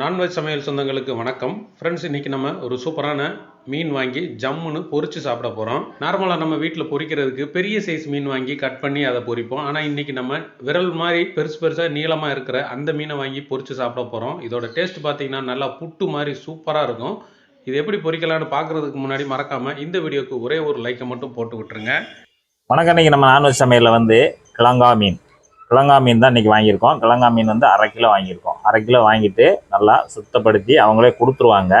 Non veg சமையல் சொந்தங்களுக்கு வணக்கம். ஃப்ரெண்ட்ஸ் இன்றைக்கி நம்ம ஒரு சூப்பரான மீன் வாங்கி ஜம்முன்னு பொறிச்சு சாப்பிட போகிறோம் நார்மலாக நம்ம வீட்டில் பொறிக்கிறதுக்கு பெரிய சைஸ் மீன் வாங்கி கட் பண்ணி அதை பொரிப்போம். ஆனால் இன்றைக்கி நம்ம விரல் மாதிரி பெருசு பெருசாக நீளமாக இருக்கிற அந்த மீனை வாங்கி பொறிச்சு சாப்பிட போகிறோம் இதோட டேஸ்ட் பார்த்திங்கன்னா நல்லா புட்டு மாதிரி சூப்பராக இருக்கும். இது எப்படி பொறிக்கலான்னு பார்க்குறதுக்கு முன்னாடி மறக்காமல் இந்த வீடியோக்கு ஒரே ஒரு லைக்கை மட்டும் போட்டு விட்டுருங்க. வணக்கம். இன்றைக்கி நம்ம நான்வெஜ் சமையலில் வந்து கிழங்கா மீன். கிழங்கா மீன் தான் இன்றைக்கி வாங்கியிருக்கோம். கிழங்கா மீன் வந்து அரை கிலோ வாங்கியிருக்கோம். அரை கிலோ வாங்கிட்டு நல்லா சுத்தப்படுத்தி அவங்களே கொடுத்துருவாங்க.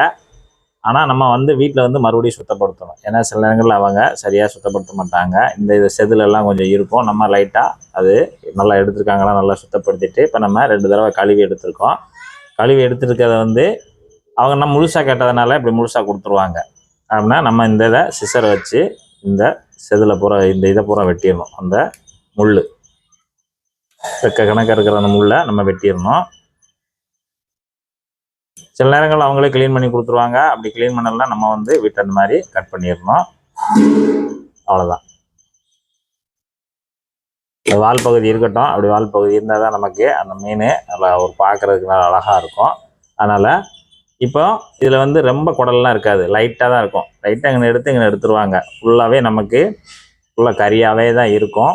ஆனால் நம்ம வந்து வீட்டில் வந்து மறுபடியும் சுத்தப்படுத்தணும். ஏன்னா சில நேரங்களில் அவங்க சரியாக சுத்தப்படுத்த மாட்டாங்க. இந்த இது செதிலெல்லாம் கொஞ்சம் இருக்கும். நம்ம லைட்டாக அது நல்லா எடுத்துருக்காங்களா நல்லா சுத்தப்படுத்திட்டு இப்போ நம்ம ரெண்டு தடவை கழுவி எடுத்திருக்கோம். கழுவி எடுத்துருக்கிறத வந்து அவங்க நம்ம முழுசாக கேட்டதுனால இப்படி முழுசாக கொடுத்துருவாங்க. அப்படின்னா நம்ம இந்த இதை சிசரை வச்சு இந்த செதில பூரா இந்த இதை பூரா வெட்டிடணும். அந்த முள் செக்க கணக்காக இருக்கிற அந்த முள்ளை நம்ம வெட்டிடணும். சில நேரங்கள் அவங்களே க்ளீன் பண்ணி கொடுத்துருவாங்க. அப்படி க்ளீன் பண்ணலாம் நம்ம வந்து வீட்டு அந்த மாதிரி கட் பண்ணிடணும். அவ்வளோதான் இந்த வால் பகுதி இருக்கட்டும். அப்படி வால் பகுதி இருந்தால் தான் நமக்கு அந்த மீன் நல்லா ஒரு பார்க்குறதுக்கு நல்லா அழகாக இருக்கும். அதனால் இப்போ இதில் வந்து ரொம்ப குடல்லாம் இருக்காது. லைட்டாக தான் இருக்கும். லைட்டாக இங்கே எடுத்து இங்கே எடுத்துருவாங்க. ஃபுல்லாகவே நமக்கு ஃபுல்லாக கறியாகவே தான் இருக்கும்.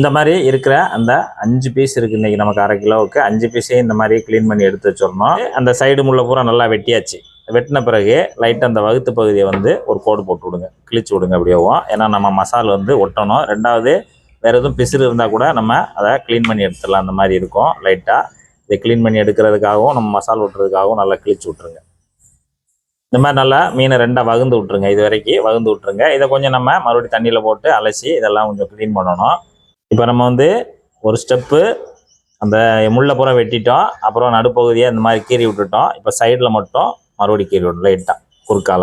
இந்த மாதிரி இருக்கிற அந்த அஞ்சு பீஸ் இருக்குது இன்றைக்கி நமக்கு அரை கிலோவுக்கு. அஞ்சு பீஸையும் இந்த மாதிரி க்ளீன் பண்ணி எடுத்து வச்சிடணும். அந்த சைடு முள்ள பூரா நல்லா வெட்டியாச்சு. வெட்டின பிறகு லைட்டாக அந்த வகுத்து பகுதியை வந்து ஒரு கோடு போட்டு விடுங்க. கிழிச்சு விடுங்க அப்படியேவும் ஏன்னா நம்ம மசால் வந்து ஒட்டணும். ரெண்டாவது வேறு எதுவும் பிசுறு இருந்தால் கூட நம்ம அதை க்ளீன் பண்ணி எடுத்துடலாம். அந்த மாதிரி இருக்கும் லைட்டாக இதை க்ளீன் பண்ணி எடுக்கிறதுக்காகவும் நம்ம மசால் விட்டுறதுக்காகவும் நல்லா கிழிச்சு விட்ருங்க இந்த மாதிரி நல்லா மீனை ரெண்டாக வகுந்து விட்ருங்க இது வரைக்கும் வகுந்து விட்ருங்க இதை கொஞ்சம் நம்ம மறுபடியும் தண்ணியில் போட்டு அலசி இதெல்லாம் கொஞ்சம் க்ளீன் பண்ணணும். இப்போ நம்ம வந்து ஒரு ஸ்டெப்பு அந்த முள்ளை பூரா வெட்டிட்டோம். அப்புறம் நடுப்பகுதியை இந்த மாதிரி கீறி விட்டுட்டோம். இப்போ சைடில் மட்டும் மறுபடியும் கீறி விடணும் லைட்டாக குறுக்கால.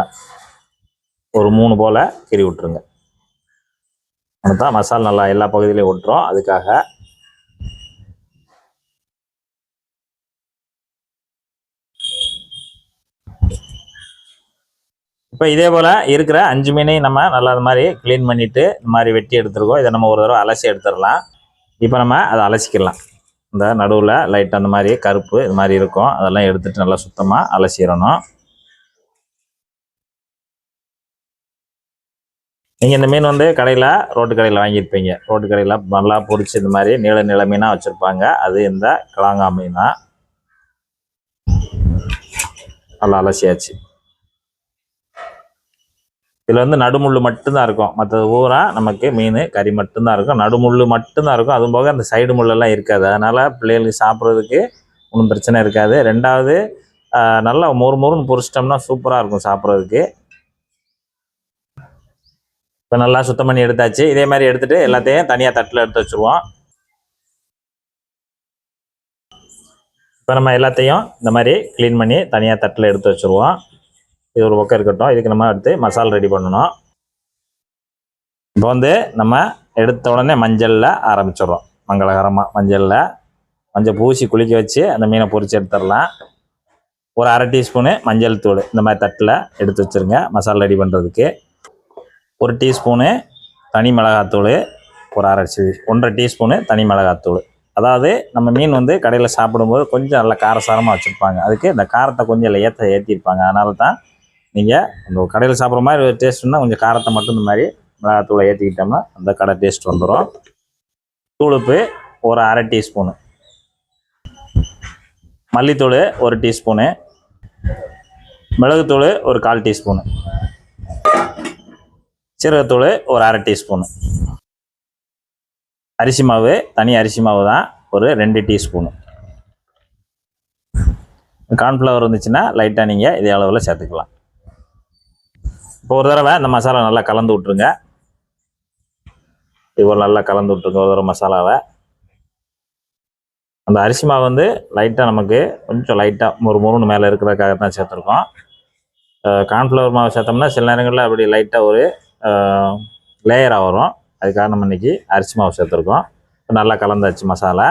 ஒரு மூணு போல் கீறி விட்ருங்க தான் மசாலா நல்லா எல்லா பகுதியிலையும் விட்டுறோம் அதுக்காக இப்போ இதே போல் இருக்கிற அஞ்சு மீனையும் நம்ம நல்லா அது மாதிரி க்ளீன் பண்ணிவிட்டு இந்த மாதிரி வெட்டி எடுத்துருக்கோம். இதை நம்ம ஒரு தடவை அலசி எடுத்துடலாம் இப்போ நம்ம அதை அலசிக்கலாம். இந்த நடுவில் லைட் அந்த மாதிரி கருப்பு இது மாதிரி இருக்கும். அதெல்லாம் எடுத்துகிட்டு நல்லா சுத்தமாக அலசிடணும் நீங்கள் இந்த மீன் வந்து கடையில் ரோட்டு கடையில் வாங்கியிருப்பீங்க. ரோட்டு கடையில் நல்லா பொரிச்சு இந்த மாதிரி நீள நீள மீனாக வச்சுருப்பாங்க. அது இந்த கிளாங்கா மீனாக நல்லா அலசியாச்சு. இதில் வந்து நடுமுள் மட்டும்தான் இருக்கும். மற்றது ஊரா நமக்கு மீன் கறி மட்டும்தான் இருக்கும். நடுமுள் மட்டும்தான் இருக்கும். அதுவும் போக அந்த சைடு முள்ளெல்லாம் இருக்காது. அதனால் பிள்ளைகளுக்கு சாப்பிட்றதுக்கு ஒன்றும் பிரச்சனை இருக்காது. ரெண்டாவது நல்லா மொறு மொறுன்னு பொரிச்சிட்டோம்னா சூப்பராக இருக்கும் சாப்பிட்றதுக்கு. இப்போ நல்லா சுத்தம் பண்ணி எடுத்தாச்சு. இதே மாதிரி எடுத்துகிட்டு எல்லாத்தையும் தனியாக தட்டில் எடுத்து வச்சுருவோம். இப்போ நம்ம எல்லாத்தையும் இந்த மாதிரி க்ளீன் பண்ணி தனியாக தட்டில் எடுத்து வச்சுருவோம். இது ஒரு பக்கம் இருக்கட்டும். இதுக்கு நம்ம அடுத்து மசாலா ரெடி பண்ணணும். இப்போ வந்து நம்ம எடுத்த உடனே மஞ்சளில் ஆரம்பிச்சிடுறோம். மங்களகரமாக மஞ்சளில். மஞ்சள் பூசி குளிக்க வச்சு அந்த மீனை பொறிச்சு எடுத்துடலாம். ஒரு அரை டீஸ்பூனு மஞ்சள் தூள் இந்த மாதிரி தட்டில் எடுத்து வச்சுருங்க. மசாலா ரெடி பண்ணுறதுக்கு ஒரு டீஸ்பூனு தனி மிளகாத்தூள் ஒரு அரை ஒன்றரை டீஸ்பூனு தனி மிளகாத்தூள். அதாவது நம்ம மீன் வந்து கடையில் சாப்பிடும்போது கொஞ்சம் நல்லா காரசாரமாக வச்சுருப்பாங்க. அதுக்கு இந்த காரத்தை கொஞ்சம் ஏற்ற ஏற்றிருப்பாங்க அதனால தான் நீங்கள் அந்த கடையில் சாப்பிட்ற மாதிரி ஒரு டேஸ்ட்னா கொஞ்சம் காரத்தை மட்டும் இந்த மாதிரி மிளகாத்தூளை ஏற்றிக்கிட்டோம்னா அந்த கடை டேஸ்ட் வந்துடும் தூளுப்பு ஒரு அரை டீஸ்பூனு மல்லித்தூள் ஒரு டீஸ்பூனு மிளகுத்தூள் ஒரு கால் டீஸ்பூனு சீரகத்தூள் ஒரு அரை டீஸ்பூனு அரிசி மாவு தனி அரிசி மாவு தான் ஒரு ரெண்டு டீஸ்பூனு கார்ன்ஃப்ளவர் இருந்துச்சுன்னா லைட்டாக நீங்கள் இதே அளவில் சேர்த்துக்கலாம். இப்போ ஒரு தடவை இந்த மசாலா நல்லா கலந்து விட்ருங்க இவ்வளோ நல்லா கலந்து விட்ருங்க ஒரு தடவை மசாலாவை. அந்த அரிசி மாவு வந்து லைட்டாக நமக்கு கொஞ்சம் லைட்டாக ஒரு முருன்னு மேலே இருக்கிறதுக்காக தான் சேர்த்துருக்கோம். கார்ன்ஃப்ளவர் மாவு சேர்த்தோம்னா சில நேரங்களில் அப்படி லைட்டாக ஒரு லேயராக வரும். அதுக்காக நம்ம இன்னைக்கு அரிசி மாவு சேர்த்துருக்கோம். இப்போ நல்லா கலந்தாச்சு மசாலா.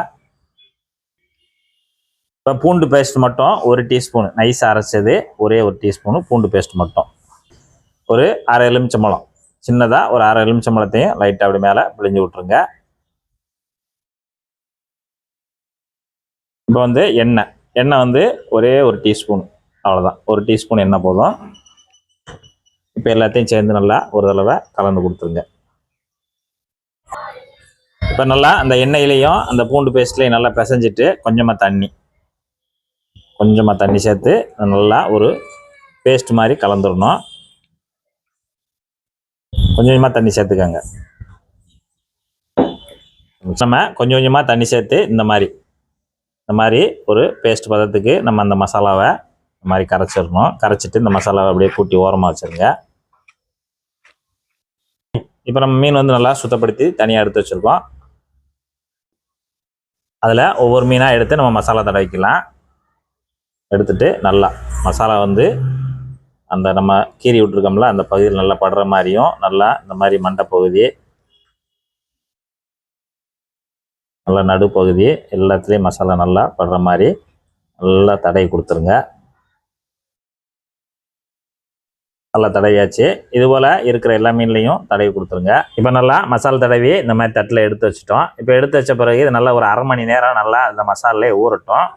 இப்போ பூண்டு பேஸ்ட் மட்டும் ஒரு டீஸ்பூன் நைஸ் அரைச்சது ஒரே ஒரு டீஸ்பூனு பூண்டு பேஸ்ட் மட்டும். ஒரு அரை எலுமிச்சம்பழம் சின்னதாக ஒரு அரை எலுமிச்சம்பழத்தையும் லைட்டாக அப்படி மேலே பிழிஞ்சு விட்ருங்க இப்போ வந்து எண்ணெய். எண்ணெய் வந்து ஒரே ஒரு டீஸ்பூன் அவ்வளோதான் ஒரு டீஸ்பூன் எண்ணெய் போதும். இப்போ எல்லாத்தையும் சேர்ந்து நல்லா ஒரு தடவை கலந்து கொடுத்துருங்க. இப்போ நல்லா அந்த எண்ணெயிலையும் அந்த பூண்டு பேஸ்ட்லையும் நல்லா பிசைஞ்சிட்டு கொஞ்சமாக தண்ணி. கொஞ்சமாக தண்ணி சேர்த்து நல்லா ஒரு பேஸ்ட் மாதிரி கலந்துடணும். கொஞ்சம் கொஞ்சமாக தண்ணி சேர்த்துக்கோங்க. நம்ம கொஞ்சம் கொஞ்சமாக தண்ணி சேர்த்து இந்த மாதிரி இந்த மாதிரி ஒரு பேஸ்ட் பதத்துக்கு நம்ம அந்த மசாலாவை இந்த மாதிரி கரைச்சிடணும். கரைச்சிட்டு இந்த மசாலாவை அப்படியே கூட்டி ஓரமாக வச்சுருங்க. இப்போ நம்ம மீன் வந்து நல்லா சுத்தப்படுத்தி தனியாக எடுத்து வச்சுருக்கோம். அதில் ஒவ்வொரு மீனாக எடுத்து நம்ம மசாலா தடவிக்கலாம். எடுத்துட்டு நல்லா மசாலா வந்து அந்த நம்ம கீறி விட்ருக்கோம்ல அந்த பகுதியில் நல்லா படுற மாதிரியும் நல்லா இந்த மாதிரி மண்டை பகுதி நல்லா நடுப்பகுதி எல்லாத்துலேயும் மசாலா நல்லா படுற மாதிரி நல்லா தடவி கொடுத்துருங்க. நல்லா தடவியாச்சு. இது போல் இருக்கிற எல்லா மீன்லேயும் தடவி கொடுத்துருங்க. இப்போ நல்லா மசாலா தடவி இந்த மாதிரி தட்டில் எடுத்து வச்சுட்டோம். இப்போ எடுத்து வச்ச பிறகு இது நல்லா ஒரு அரை மணி நேரம் நல்லா அந்த மசாலே ஊறட்டும்.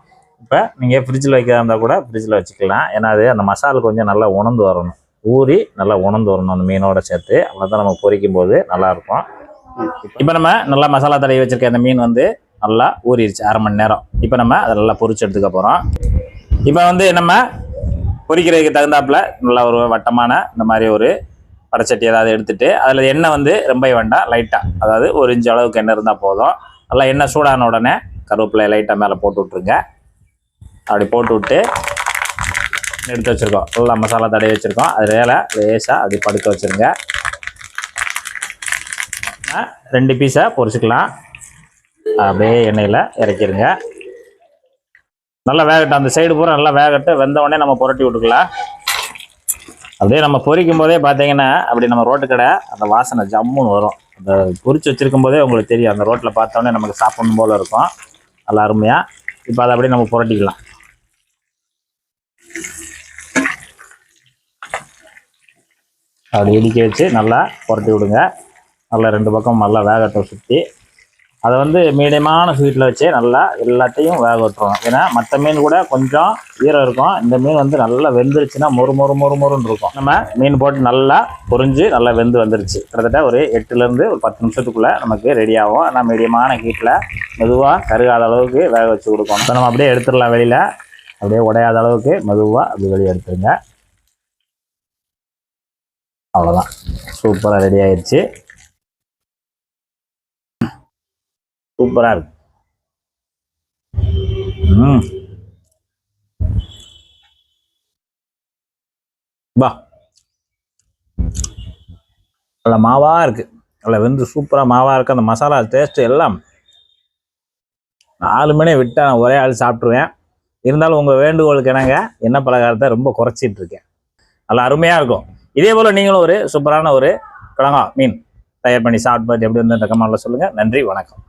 இப்போ நீங்கள் ஃப்ரிட்ஜில் வைக்கிறதா இருந்தால் கூட ஃப்ரிட்ஜில் வச்சுக்கலாம். ஏன்னா அது அந்த மசாலா கொஞ்சம் நல்லா உணர்ந்து வரணும். ஊறி நல்லா உணர்ந்து வரணும் அந்த மீனோட சேர்த்து. அவ்வளோதான் நம்ம பொரிக்கும் போது நல்லாயிருக்கும் இப்போ நம்ம நல்லா மசாலா தடவி வச்சிருக்க அந்த மீன் வந்து நல்லா ஊறிடுச்சு அரை மணி நேரம். இப்போ நம்ம அதை நல்லா பொரிச்சு எடுத்துக்க போகிறோம் இப்போ வந்து நம்ம பொரிக்கிறதுக்கு தகுந்தாப்புல நல்லா ஒரு வட்டமான இந்த மாதிரி ஒரு படைச்சட்டி ஏதாவது எடுத்துட்டு அதில் எண்ணெய் வந்து ரொம்ப வேண்டாம் லைட்டாக அதாவது ஒரு இன்ச்சு அளவுக்கு எண்ணெய் இருந்தால் போதும். நல்லா எண்ணெய் சூடான உடனே கருவேப்பிலை லைட்டாக மேலே போட்டு விட்ருங்க அப்படி போட்டு விட்டு எடுத்து வச்சுருக்கோம். நல்லா மசாலா தடவி வச்சுருக்கோம். அது வேலை. லேசாக அப்படி படுக்க வச்சுருங்க. ரெண்டு பீஸை பொரிச்சிக்கலாம். அப்படியே எண்ணெயில் இறக்கிடுங்க நல்லா வேகட்டும். அந்த சைடு பூரா நல்லா வேகட்டு. வெந்தவொடனே நம்ம புரட்டி விட்டுக்கலாம். அப்படியே நம்ம பொரிக்கும் போதே பார்த்தீங்கன்னா அப்படி நம்ம ரோட்டு கடை அந்த வாசனை ஜம்முன்னு வரும். அந்த பொரிச்சு வச்சுருக்கும் போதே உங்களுக்கு தெரியும். அந்த ரோட்டில் பார்த்தோன்னே நமக்கு சாப்பிடணும் போல் இருக்கும். நல்லா அருமையாக இப்போ அதை அப்படியே நம்ம புரட்டிக்கலாம். அப்படி இடிக்க வச்சு நல்லா புரட்டி விடுங்க. நல்லா ரெண்டு பக்கம் நல்லா வேகட்டும் சுற்றி அதை வந்து மீடியமான ஸ்வீட்டில் வச்சு நல்லா எல்லாத்தையும் வேக விட்டுருவோம் ஏன்னா மற்ற மீன் கூட கொஞ்சம் ஈரம் இருக்கும். இந்த மீன் வந்து நல்லா வெந்துருச்சுன்னா மொறு மொறு மொறு மொறுன்னு இருக்கும். நம்ம மீன் போட்டு நல்லா பொறிஞ்சு நல்லா வெந்து வந்துருச்சு. கிட்டத்தட்ட ஒரு எட்டுலேருந்து ஒரு பத்து நிமிஷத்துக்குள்ளே நமக்கு ரெடி ஆகும். ஆனால் மீடியமான ஹீட்டில் மெதுவாக கருகாத அளவுக்கு வேக வச்சு கொடுக்கணும். இப்போ நம்ம அப்படியே எடுத்துடலாம் வெளியில். அப்படியே உடையாத அளவுக்கு மெதுவாக அப்படி வெளியே எடுத்துருங்க அவ்வளோதான் சூப்பராக ரெடி ஆயிடுச்சு சூப்பராக இருக்கு. ம். பா. நல்ல மாவாக இருக்கு. நல்லா வெந்து சூப்பராக மாவாக இருக்கு. அந்த மசாலா டேஸ்ட் எல்லாம் நாலு மணி விட்டா நான் ஒரே ஆள் சாப்பிட்ருவேன் இருந்தாலும் உங்கள் வேண்டுகோளுக்கு என்னங்க? என்ன பலகாரத்தை ரொம்ப குறைச்சிட்டு இருக்கேன். நல்லா அருமையாக இருக்கும். இதே போல் நீங்களும் ஒரு சூப்பரான ஒரு கிழங்கா மீன் தயார் பண்ணி சாப்பிட்டு பார்த்து எப்படி வந்து கமெண்ட்டில் சொல்லுங்கள் நன்றி வணக்கம்.